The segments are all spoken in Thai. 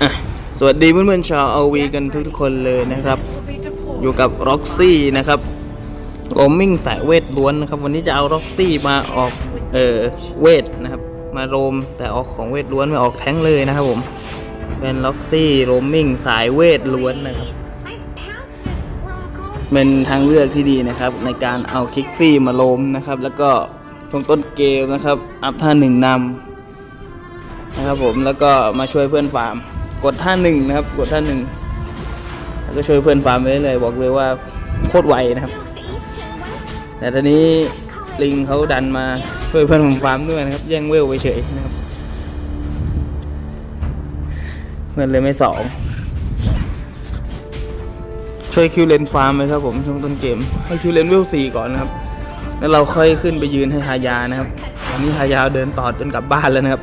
อะสวัสดีเพื่อนๆชาวเอาวีกันทุกๆคนเลยนะครับ อยู่กับ Roxy นะครับโรมมิ่งสายเวทล้วนนะครับ วันนี้จะเอา Roxy มาออกเออเวทนะครับ มาโรมแต่ออกของเวทล้วนไม่ออกแท้งเลยนะครับผม เป็น Roxy โรมมิ่งสายเวทล้วนนะครับ เป็นทางเลือกที่ดีนะครับ ในการเอาคิกซี่มาโลมนะครับ แล้วก็ช่วงต้นเกมนะครับ อัพท่าหนึ่งนำนะครับผมแล้วก็มาช่วยเพื่อนฟาร์ม กดท่าหนึ่งนะครับ กดท่าหนึ่งก็ช่วยเพื่อนฟาร์มไปเรื่อยบอกเลยว่าโคตรไวนะครับ แต่ตอนนี้ลิงเขาดันมาช่วยเพื่อนผมฟาร์มด้วยนะครับ แย่งเวลไปเฉยนะครับเพื่อนเลยไม่สองช่วยคิวเลนฟาร์มไหมครับผมช่วงต้นเกม ให้คิวเลนเวลสี่ก่อนนะครับ แล้วเราค่อยขึ้นไปยืนให้ฮายานะครับตอนนี้ฮายาเดินต่อจนกลับบ้านแล้วนะครับ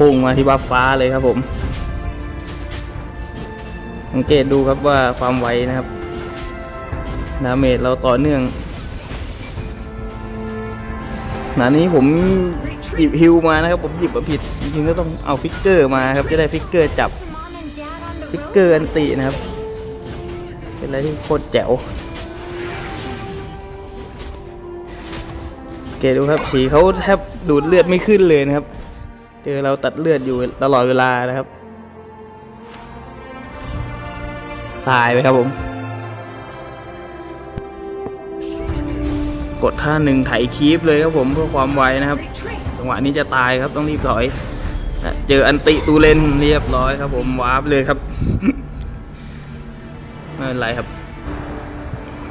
พุ่งมาที่บัฟฟ้าเลยครับผม สังเกตดูครับว่าความไวนะครับดาเมจเราต่อเนื่องหนานี้ผมหยิบฮิวมานะครับ ผมหยิบมาผิดจริงๆก็ต้องเอาฟิกเกอร์มาครับ จะได้ฟิกเกอร์จับฟิกเกอร์อันตินะครับ เป็นอะไรที่โคตรแจ๋วเกดูครับสีเขาแทบดูดเลือดไม่ขึ้นเลยนะครับ เจอเราตัดเลือดอยู่ตลอดเวลานะครับ ตายไปครับผม กดท่าหนึ่งไถคีปเลยครับผมเพื่อความไวนะครับ จังหวะนี้จะตายครับต้องรีบถอย เจออันติตูเลนเรียบร้อยครับผมวาร์ปเลยครับ ไม่เป็นไรครับ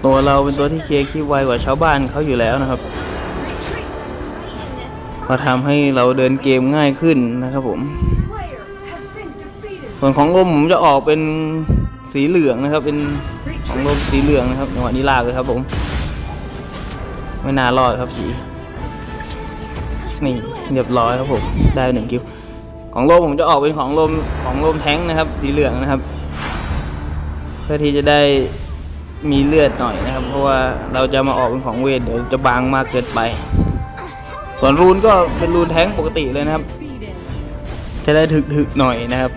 ตัวเราเป็นตัวที่เคลียร์คีปไวกว่าชาวบ้านเขาอยู่แล้วนะครับ มาทำให้เราเดินเกมง่ายขึ้นนะครับผม ส่วนของลมผมจะออกเป็นสีเหลืองนะครับ เป็นของลมสีเหลืองนะครับจังหวะนี้ลากเลยครับผม ไม่น่ารอดครับผีนี่เรียบร้อยครับผมได้หนึ่งคิว ของลมผมจะออกเป็นของลมของลมแท้งนะครับ สีเหลืองนะครับ เพื่อที่จะได้มีเลือดหน่อยนะครับ เพราะว่าเราจะมาออกเป็นของเวทเดี๋ยวจะบางมากเกินไป ส่วนรูนก็เป็นรูนแท้งปกติเลยนะครับ จะได้ถึกๆหน่อยนะครับ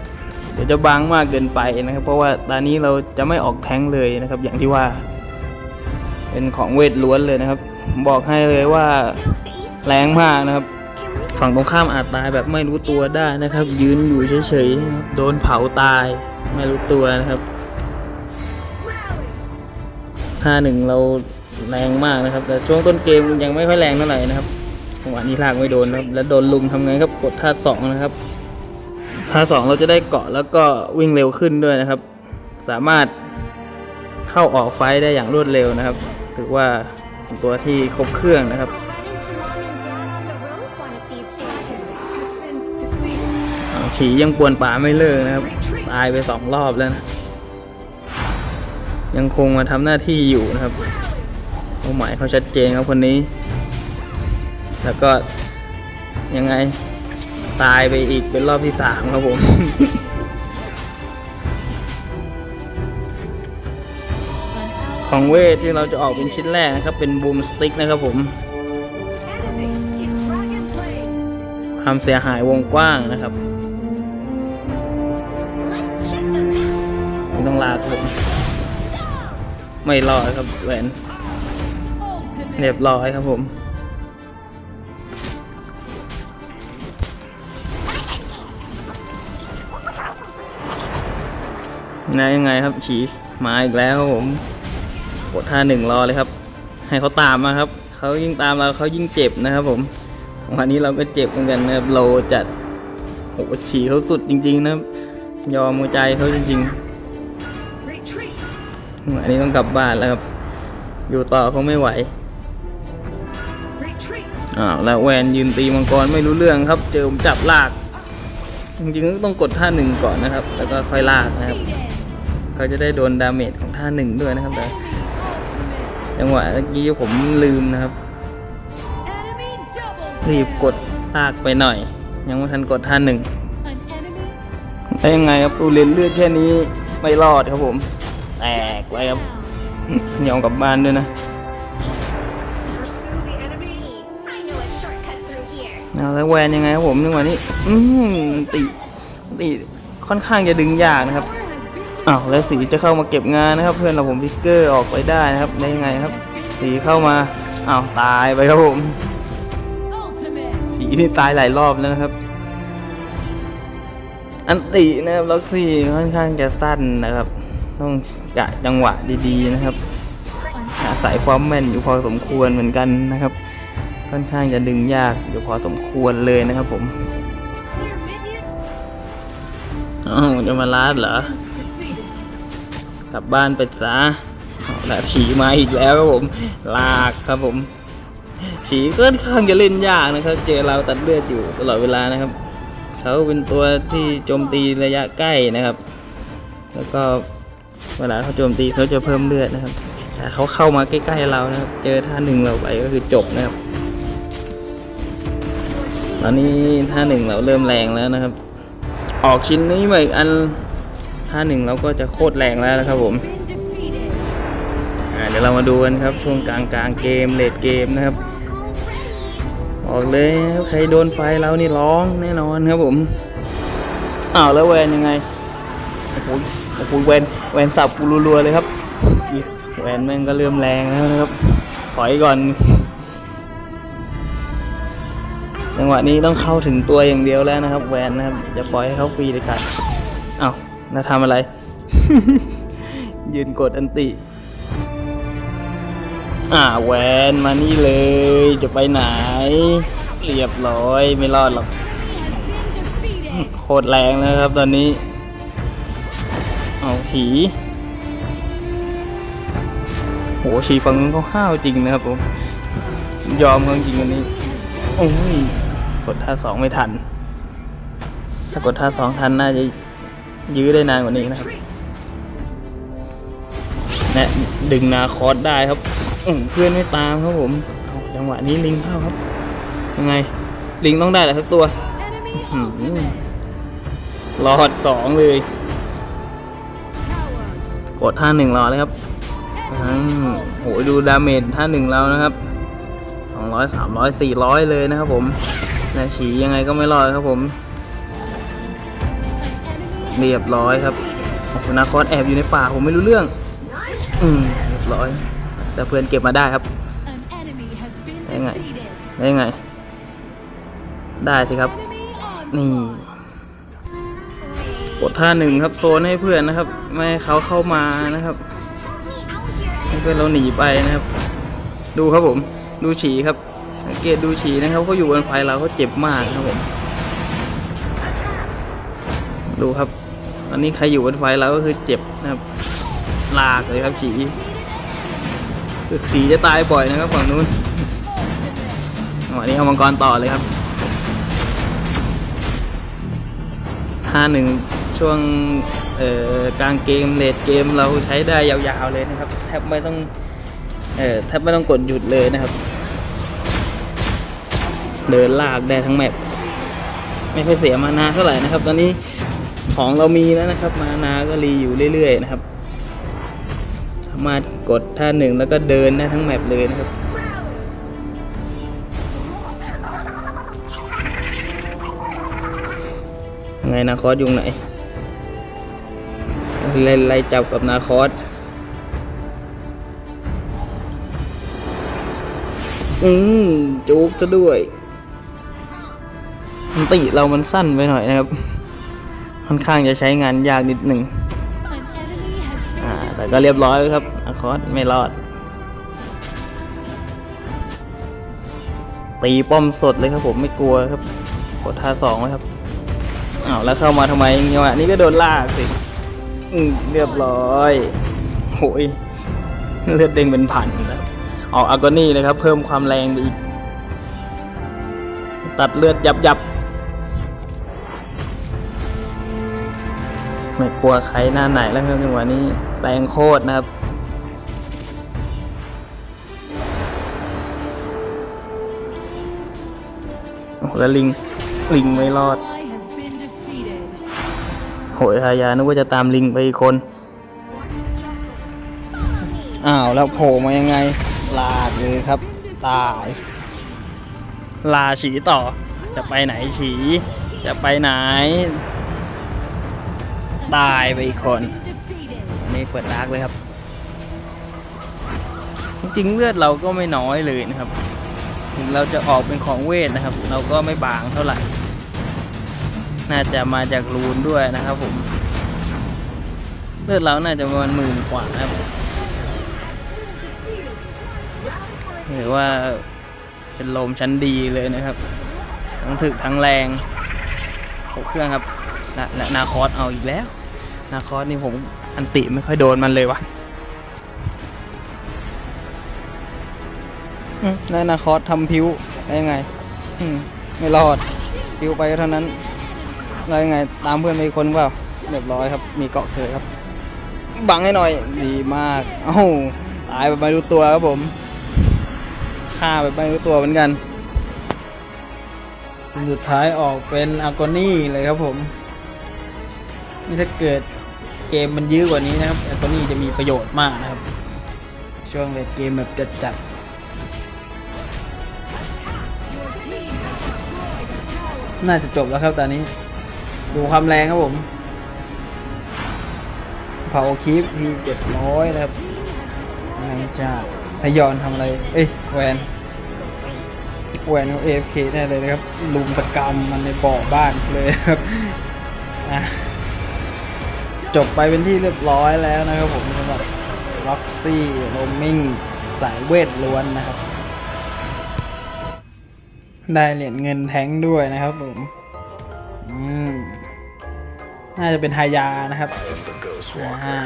เดี๋ยวจะบางมากเกินไปนะครับ เพราะว่าตอนนี้เราจะไม่ออกแท้งเลยนะครับ อย่างที่ว่า เป็นของเวทล้วนเลยนะครับ บอกให้เลยว่าแรงมากนะครับ ฝั่งตรงข้ามอาจตายแบบไม่รู้ตัวได้นะครับ ยืนอยู่เฉยๆโดนเผาตายไม่รู้ตัวนะครับท่าหนึ่งเราแรงมากนะครับ แต่ช่วงต้นเกมยังไม่ค่อยแรงเท่าไหร่นะครับ จังหวะนี้ลากไม่โดนครับ แล้วโดนลุมทำไงครับกดท่าสองนะครับท่าสองเราจะได้เกาะแล้วก็วิ่งเร็วขึ้นด้วยนะครับ สามารถเข้าออกไฟได้อย่างรวดเร็วนะครับ ถือว่าตัวที่ครบเครื่องนะครับขี่ยังปวนป่าไม่เลิกนะครับ ตายไปสองรอบแล้วนะยังคงมาทำหน้าที่อยู่นะครับเป้าหมายเขาชัดเจนครับคนนี้ แล้วก็ยังไงตายไปอีกเป็นรอบที่สามครับผม ของเวทที่เราจะออกเป็นชิ้นแรกนะครับ เป็นบูมสติ๊กนะครับผม ความเสียหายวงกว้างนะครับต้องลากผมไม่รอดครับแหวนเรียบร้อยครับผม นะยังไงครับฉีมาอีกแล้วครับผมกดท่าหนึ่งรอเลยครับ ให้เขาตามมาครับเขายิ่งตามเราเขายิ่งเจ็บนะครับผมวันนี้เราก็เจ็บเหมือนกันนะครับโลจัดโหฉีเขาสุดจริง ๆ นะครับยอมหัวใจเขาจริงๆอันนี้ต้องกลับบ้านแล้วครับ อยู่ต่อเขาไม่ไหวอ้าวแล้วแวนยืนตีมังกรไม่รู้เรื่องครับ เจอผมจับลาก จริงๆต้องกดท่าหนึ่งก่อนนะครับ แล้วก็ค่อยลากนะครับ เขาจะได้โดนดาเมจของท่าหนึ่งด้วยนะครับแต่จังหวะเมื่อกี้ผมลืมนะครับ รีบกดลากไปหน่อย ยังไม่ทันกดท่าหนึ่งได้ยังไงครับตูเลนเลือดแค่นี้ไม่รอดครับผมแตกไปครับยอมกลับบ้านด้วยนะเอาแล้วแวนยังไงครับผมจังหวะนี้ อืมติติค่อนข้างจะดึงยากนะครับ อ้าวแล้วสีจะเข้ามาเก็บงานนะครับ เพื่อนเราผมพิกเกอร์ออกไปได้นะครับได้ยังไงครับ สีเข้ามาอ้าวตายไปครับผมสีนี่ตายหลายรอบแล้วนะครับ อันตินะครับล็อกซี่ค่อนข้างจะสั้นนะครับ ต้องกะจังหวะดีๆนะครับอาศัยความแม่นอยู่พอสมควรเหมือนกันนะครับ ค่อนข้างจะดึงยากอยู่พอสมควรเลยนะครับผมอ้าวจะมาลาดเหรอ กลับบ้านไปซะเอาละฉีมาอีกแล้วครับผม ลากครับผม ฉีค่อนข้างจะเล่นยากนะครับ เจอเราตัดเลือดอยู่ตลอดเวลานะครับ เขาเป็นตัวที่โจมตีระยะใกล้นะครับ แล้วก็เวลาเขาโจมตีเขาจะเพิ่มเลือดนะครับแต่เขาเข้ามาใกล้ๆเรานะครับ เจอท่าหนึ่งเราไปก็คือจบนะครับ ตอนนี้ท่าหนึ่งเราเริ่มแรงแล้วนะครับ ออกชิ้นนี้มาอีกอัน ท่าหนึ่งเราก็จะโคตรแรงแล้วนะครับผมเดี๋ยวเรามาดูกันครับช่วงกลางกลางๆเกมเลดเกมนะครับออกเลยใครโดนไฟเรานี่ร้องแน่นอนครับผมอ้าวแล้วแวนยังไงโอ้โหโอ้โหแวนแวนสับกูรัวๆเลยครับแวนแม่งก็เริ่มแรงแล้วนะครับถอยก่อนจังหวะนี้ต้องเข้าถึงตัวอย่างเดียวแล้วนะครับ แวนนะครับจะปล่อยให้เขาฟรีเลยกันอ้าว น่าทำอะไร ยืนกดอันติ อ่าแวนมานี่เลย จะไปไหน เรียบร้อยไม่รอดหรอก โคตรแรงนะครับตอนนี้ เอาผีโหชีฟังเขาห้าวจริงนะครับผม ยอมเขาจริงวันนี้ โอ้ย กดท่าสองไม่ทัน ถ้ากดท่าสองทันน่าจะ ยื้อได้นานกว่านี้นะครับแนะดึงนาคอสได้ครับอื้อเพื่อนไม่ตามครับผมเอาจังหวะนี้ลิงเข้าครับ ยังไง ลิงต้องได้แหละทุกตัวหืมรอดสองเลย กดท่าหนึ่งรอเลยครับอืมโหดูดาเมจท่าหนึ่งเรานะครับสองร้อยสามร้อยสี่ร้อยเลยนะครับผมนาฉียังไงก็ไม่รอดครับผม เรียบร้อยครับโอ้โหนาคอสแอบอยู่ในป่าผมไม่รู้เรื่อง อืมเรียบร้อย แต่เพื่อนเก็บมาได้ครับยังไงได้ยังไง ได้สิครับ นี่กดท่าหนึ่งครับโซนให้เพื่อนนะครับ ไม่ให้เขาเข้ามานะครับให้เพื่อนเราหนีไปนะครับ ดูครับผม ดูฉี่ครับสังเกตดูฉี่นะครับเขาอยู่บนไฟเราเขาเจ็บมากครับผม ดูครับ ตอนนี้ใครอยู่บนไฟเราก็คือเจ็บนะครับ ลากเลยครับฉีคือสีจะตายบ่อยนะครับฝั่งนู้นวันนี้เอามังกรต่อเลยครับห้าหนึ่งช่วงกลางเกมเลดเกมเราใช้ได้ยาวๆเลยนะครับ แทบไม่ต้องเอ่อแทบไม่ต้องกดหยุดเลยนะครับ เดินลากได้ทั้งแมปไม่ค่อยเสียมานาเท่าไหร่นะครับ ตอนนี้ ของเรามีแล้วนะครับ มานาก็รีอยู่เรื่อยๆนะครับ สามารถกดท่าหนึ่งแล้วก็เดินได้ทั้งแมปเลยนะครับไงนาคอสยุงไหนเล่ไล่จับกับนาคอสอืมจุกซะด้วยมันติเรามันสั้นไปหน่อยนะครับ ค่อนข้างจะใช้งานยากนิดหนึ่งอ่าแต่ก็เรียบร้อยแล้วครับนาคอสไม่รอด ตีป้อมสดเลยครับผมไม่กลัวครับกดท่าสองไว้ครับอ้าวแล้วเข้ามาทำไมจังหวะนี้ก็โดนลากสิอืมเรียบร้อยโหยเลือดเด้งเป็นพันนะครับออกอากอนี่เลยครับ เพิ่มความแรงไปอีก ตัดเลือดยับยับ ไม่กลัวใครหน้าไหนแล้วครับจังหวะนี้แรงโคตรนะครับโอ้แล้วลิงลิงไม่รอดโหยทายานึกว่าจะตามลิงไปอีกคนอ้าวแล้วโผล่มายังไง ลาเลยครับ ตาย ลาฉีต่อจะไปไหนฉี จะไปไหน ตายไปอีกคนนนี้เปิดดาร์กเลยครับ จริงเลือดเราก็ไม่น้อยเลยนะครับ ถึงเราจะออกเป็นของเวทนะครับ เราก็ไม่บางเท่าไหร่ น่าจะมาจากรูนด้วยนะครับผม เลือดเราน่าจะประมาณหมื่นกว่านะครับหรือว่าเป็นลมชั้นดีเลยนะครับ ทั้งถึกทั้งแรงหกเครื่องครับ และและนาคอสเอาอีกแล้ว นาคอสนี่ผมอันติไม่ค่อยโดนมันเลยวะแล้วนาคอสทำพิวได้ยังไงไม่รอดพิวไปเท่านั้นแล้วยังไง ตามเพื่อนไปอีกคนเปล่าเรียบร้อยครับ มีเกาะเกิดครับ บังให้หน่อย ดีมาก เอ้าตายแบบไม่รู้ตัวครับผมฆ่าแบบไม่รู้ตัวเหมือนกัน สุดท้ายออกเป็นอากอนี่เลยครับผม นี่ถ้าเกิดเกมมันยื้อกว่านี้นะครับอากอนี่จะมีประโยชน์มากนะครับ ช่วงเลดเกมแบบจัดจัดๆน่าจะจบแล้วครับตอนนี้ ดูความแรงครับผมเผาคลิปทีเจ็ดร้อยนะครับนายจ้าพยอนทำอะไร เอ้ยแวนแวนเอาเอฟเคแน่เลยนะครับลุมสกรรมมันในบ่อบ้านเลยครับอะ จบไปเป็นที่เรียบร้อยแล้วนะครับผมสำหรับ Roxy Roaming สายเวทล้วนนะครับ ได้เหรียญเงินแท้งด้วยนะครับผมอืมน่าจะเป็นฮายานะครับอ่า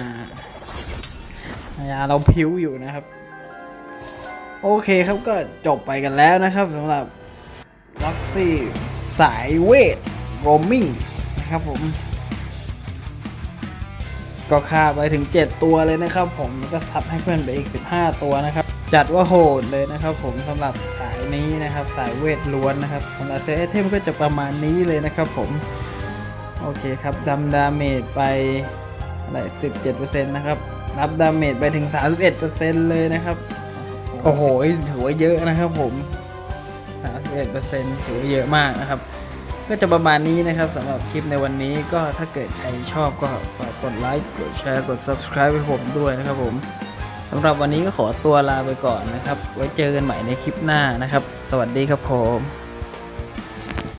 ฮายาเราพิ้วอยู่นะครับ โอเคครับก็จบไปกันแล้วนะครับสำหรับ Roxy สายเวท Roaming นะครับผม ก็ฆ่าไปถึง 7 ตัวเลยนะครับผมแล้วก็ซับให้เพื่อนไปอีก 15 ตัวนะครับ จัดว่าโหดเลยนะครับผมสำหรับสายนี้นะครับสายเวทล้วนนะครับสำหรับเซตไอเทมก็จะประมาณนี้เลยนะครับผม โอเคครับทำดาเมจไปอะไร17%นะครับรับดาเมจไปถึง 31%เลยนะครับโอ้โหถือว่าเยอะนะครับผม 31%ถือว่าเยอะมากนะครับ ก็จะประมาณนี้นะครับสำหรับคลิปในวันนี้ก็ถ้าเกิดใครชอบก็ฝากกดไลค์กดแชร์กด subscribe ให้ผมด้วยนะครับผมสำหรับวันนี้ก็ขอตัวลาไปก่อนนะครับ ไว้เจอกันใหม่ในคลิปหน้านะครับ สวัสดีครับผม